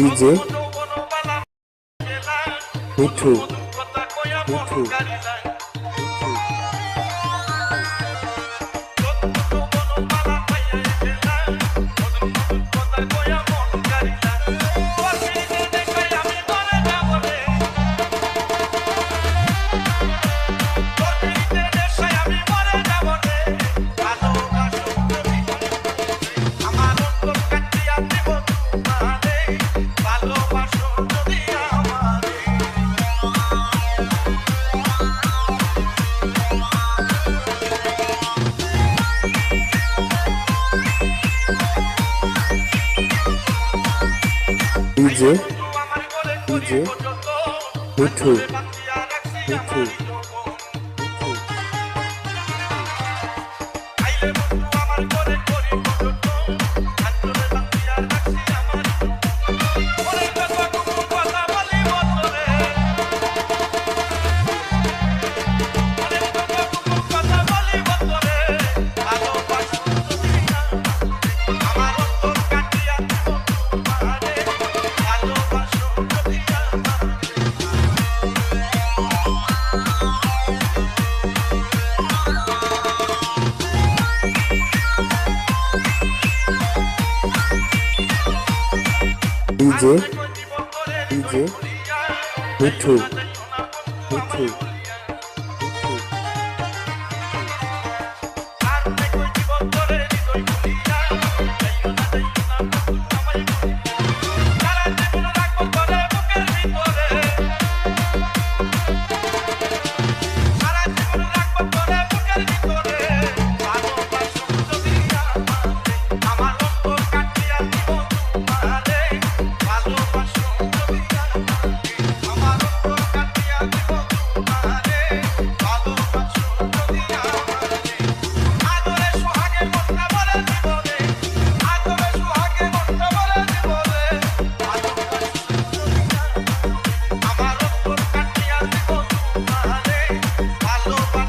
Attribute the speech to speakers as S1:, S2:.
S1: DJ Mithu Mithu. DJ DJ Mithu Mithu DJ DJ Mithu Mithu.